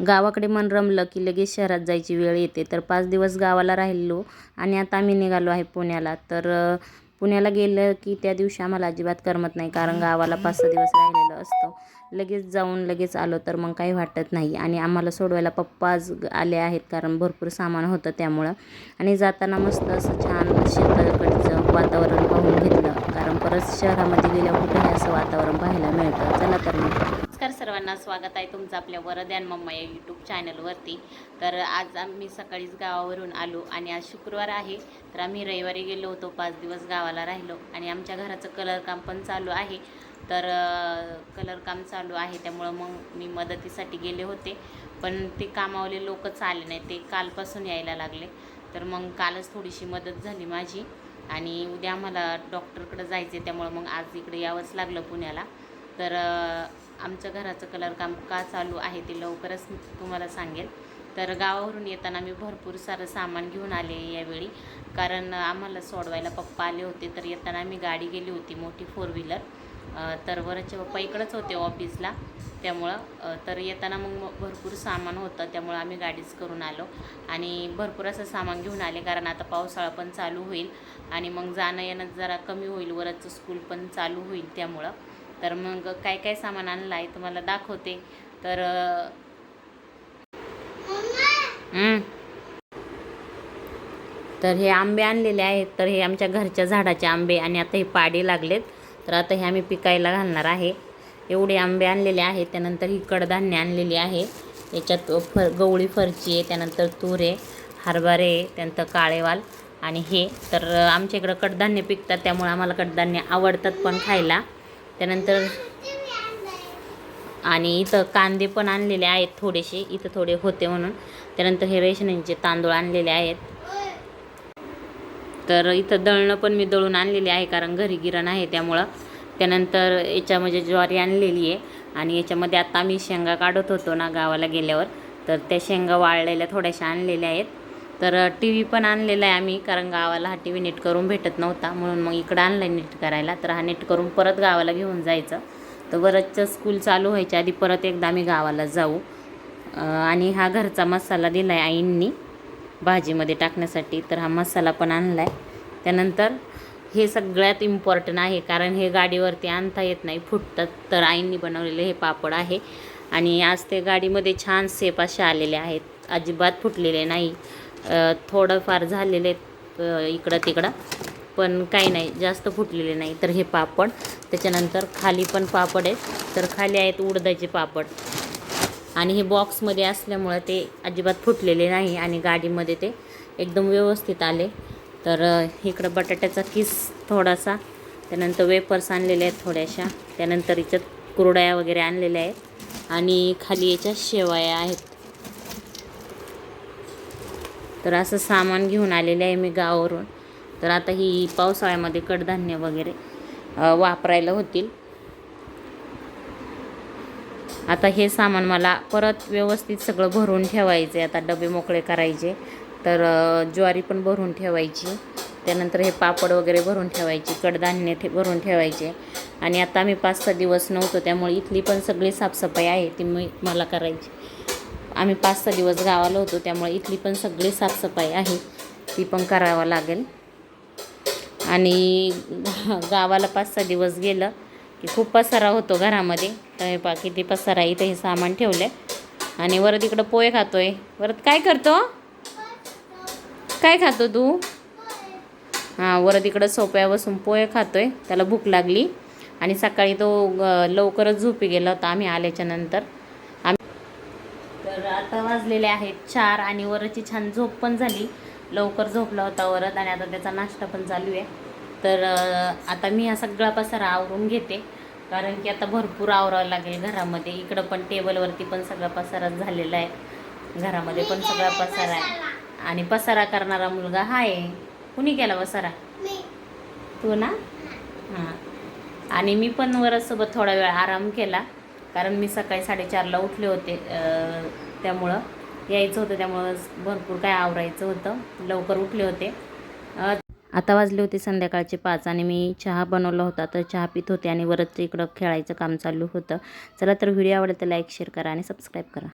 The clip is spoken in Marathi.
गावाकडे मन रमलं की लगेच शहरात जायची वेळ येते. तर पाच दिवस गावाला राहिलो आणि आता आम्ही निघालो आहे पुण्याला. तर पुण्याला गेलं की त्या दिवशी आम्हाला अजिबात करमत नाही कारण गावाला पाच सहा दिवस राहिलेलं असतं. लगेच जाऊन लगेच आलो तर मग काही वाटत नाही. आणि आम्हाला सोडवायला पप्पा आज आले आहेत कारण भरपूर सामान होतं त्यामुळं. आणि जाताना मस्त असं छान शेताकडचं वातावरण पाहून घेतलं कारण परत शहरामध्ये गेल्यावर कुठेही असं वातावरण पाहायला मिळतं. चला तर मग. नमस्कार सर्वांना स्वागत आहे तुमचं आपल्या वरद्यान मम्मा या यूट्यूब चॅनलवरती तर आज आम्ही सकाळीच गावावरून आलो आणि आज शुक्रवार आहे. तर आम्ही रविवारी गेलो होतो पाच दिवस गावात गावाला राहिलो आणि आमच्या घराचं कलर काम पण चालू आहे. तर कलर काम चालू आहे त्यामुळं मग मी मदतीसाठी गेले होते. पण ते कामावले लोकच आले नाही ते कालपासून यायला लागले. तर मग कालच थोडीशी मदत झाली माझी आणि उद्या आम्हाला डॉक्टरकडं जायचं आहे त्यामुळं मग आज इकडे यावंच लागलं पुण्याला. तर आमच्या घराचं कलर काम का चालू आहे ते लवकरच तुम्हाला सांगेल तर गावावरून येताना मी भरपूर सारं सामान घेऊन आले यावेळी. कारण आम्हाला सोडवायला पप्पा आले होते तर येताना आम्ही गाडी गेली होती मोठी फोर व्हीलर तर वरचे पप्पा इकडंच होते ऑफिसला त्यामुळं तर येताना मग मग भरपूर सामान होतं त्यामुळं आम्ही गाडीच करून आलो. आणि भरपूर असं सामान घेऊन आले कारण आता पावसाळा पण चालू होईल. आणि मग जाणं येणं जरा कमी होईल वरचं स्कूल पण चालू होईल त्यामुळं. तर मग काय काय सामान आणलं आहे तुम्हाला दाखवते. तर तर हे आंबे आणलेले आहेत तर हे आमच्या घरच्या झाडाचे आंबे आणि आता हे पाडे लागलेत. तर आता हे आम्ही पिकायला घालणार आहे. एवढे आंबे आणलेले आहेत त्यानंतर ही कडधान्य आणलेली आहे. याच्यात फर गवळी फरची आहे त्यानंतर तूर आहे हरभरे आहे त्यानंतर काळेवाल आणि हे. तर आमच्या इकडं कडधान्य पिकतात त्यामुळे आम्हाला कडधान्य आवडतात पण खायला. त्यानंतर आणि इथं कांदे पण आणलेले आहेत थोडेसे इथं थोडे होते म्हणून. त्यानंतर हे रेशनिंगचे तांदूळ आणलेले आहेत. तर इथं दळणं पण मी दळून आणलेली आहे कारण घरी गिरण आहे त्यामुळं. त्यानंतर याच्या म्हणजे ज्वारी आणलेली आहे आणि याच्यामध्ये आत्ता मी शेंगा काढत होतो ना गावाला गेल्यावर. तर त्या शेंगा वाळलेल्या थोड्याशा आणलेल्या आहेत. तर टी व्ही पण आणलेला आहे आम्ही कारण गावाला हा टी व्ही नीट करून भेटत नव्हता. म्हणून मग इकडं आणला नीट करायला. तर हा नीट करून परत गावाला घेऊन जायचं. तर बरंचचं स्कूल चालू व्हायच्या आधी परत एकदा आम्ही गावाला जाऊ. आणि हा घरचा मसाला दिला आहे आईंनी भाजीमध्ये टाकण्यासाठी. तर हा मसाला पण आणला आहे त्यानंतर हे सगळ्यात इम्पॉर्टंट आहे कारण हे गाडीवरती आणता येत नाही फुटतात. तर आईंनी बनवलेले हे पापड आहे. आणि आज ते गाडीमध्ये छान सेप असे आलेले आहेत. अजिबात फुटलेले नाही. थोडंफार झालेले आहेत, इकडं तिकडं पण काही नाही जास्त फुटलेले नाही. तर हे पापड. त्याच्यानंतर खाली पण पापड आहेत. तर खाली आहेत उडदाचे पापड. आणि हे बॉक्समध्ये असल्यामुळं ते अजिबात फुटलेले नाही आणि गाडीमध्ये ते एकदम व्यवस्थित आले. तर इकडं बटाट्याचा किस थोडासा त्यानंतर वेपर्स आणलेले आहेत थोड्याशा त्यानंतर याच्यात कुरड्या वगैरे आणलेल्या आहेत आणि खाली याच्या शेवाया आहेत. तर असं सामान घेऊन आलेले आहे मी गावावरून. तर आता ही पावसाळ्यामध्ये कडधान्य वगैरे वापरायला होतील. आता हे सामान मला परत व्यवस्थित सगळं भरून ठेवायचे आता डबे मोकळे करायचे. तर ज्वारी पण भरून ठेवायची. त्यानंतर हे पापड वगैरे भरून ठेवायची. कडधान्य ठे भरून ठेवायचे. आणि आता आम्ही पाच सहा दिवस नव्हतो. त्यामुळे इथली पण सगळी साफसफाई आहे ती मी मला करायची. आम्ही पाच सहा दिवस गावाला होतो. त्यामुळे इथली पण सगळी साफसफाई आहे. ती पण करावं लागेल. आणि गावाला पाच सहा दिवस गेलं. की खूप पसारा होतो घरामध्ये. तर हे पा किती पसारा इथे हे सामान ठेवलं आहे आणि वरत इकडं पोहे खातो आहे वरत काय करतो? काय खातो तू? हां वरत इकडं सोप्या बसून पोहे खातो आहे त्याला भूक लागली. आणि सकाळी तो लवकरच झोपी गेला होता आम्ही आल्याच्यानंतर. तर आता वाजलेले आहेत चार आणि वरची छान झोप पण झाली. लवकर झोपला होता वरत आणि आता त्याचा नाश्ता पण चालू आहे. तर आता मी हा सगळा पसारा आवरून घेते. कारण की आता भरपूर आवरावं लागेल घरामध्ये. इकडं पण टेबलवरती पण सगळा पसारा झालेला आहे. घरामध्ये पण सगळा पसारा आहे. आणि पसारा करणारा मुलगा हा आहे कुणी केला पसारा? तू ना? हां. आणि मी पण वरसोबत थोडा वेळ आराम केला. कारण मी सकाळी साडेचारला उठले होते त्यामुळं. यायचं होतं त्यामुळं भरपूर काय आवरायचं होतं. लवकर उठले होते. आता वाजले होते संध्याकाळचे पाच आणि मी चहा बनवला होता तर चहा पित होते आणि वरच इकडं खेळायचं काम चालू होतं. चला तर व्हिडिओ आवडला तर लाईक शेअर करा आणि सबस्क्राईब करा.